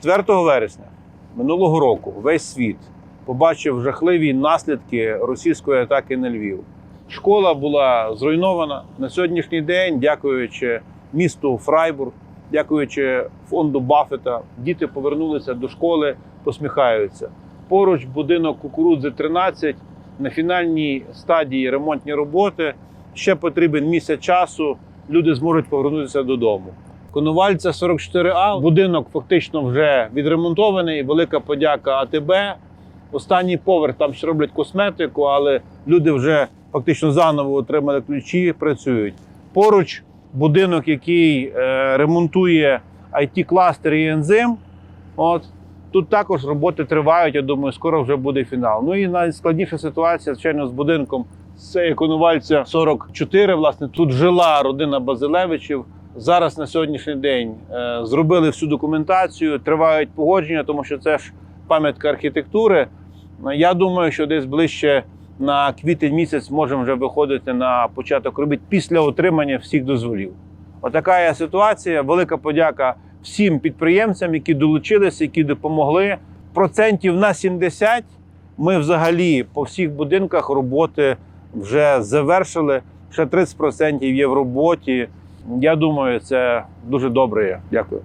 4 вересня минулого року весь світ побачив жахливі наслідки російської атаки на Львів. Школа була зруйнована на сьогоднішній день, дякуючи місту Фрайбург, дякуючи фонду Баффета. Діти повернулися до школи, посміхаються. Поруч будинок кукурудзи 13 на фінальній стадії ремонтні роботи. Ще потрібен місяць часу. Люди зможуть повернутися додому. Конувальця 44А. Будинок фактично вже відремонтований. Велика подяка АТБ. Останній поверх там ще роблять косметику, але люди вже фактично заново отримали ключі, працюють. Поруч будинок, який е, ремонтує it кластер і ензим. От тут також роботи тривають. Я думаю, скоро вже буде фінал. Ну і найскладніша ситуація, звичайно, з будинком. Це Конувальця 44. Власне, тут жила родина Базилевичів. Зараз на сьогоднішній день е, зробили всю документацію, тривають погодження, тому що це ж пам'ятка архітектури. Я думаю, що десь ближче на квітень місяць можемо вже виходити на початок робіт після отримання всіх дозволів. Отака є ситуація. Велика подяка всім підприємцям, які долучилися, які допомогли. Процентів на 70 ми взагалі по всіх будинках роботи вже завершили. Ще 30% є в роботі. Я думаю, це дуже добре. Дякую.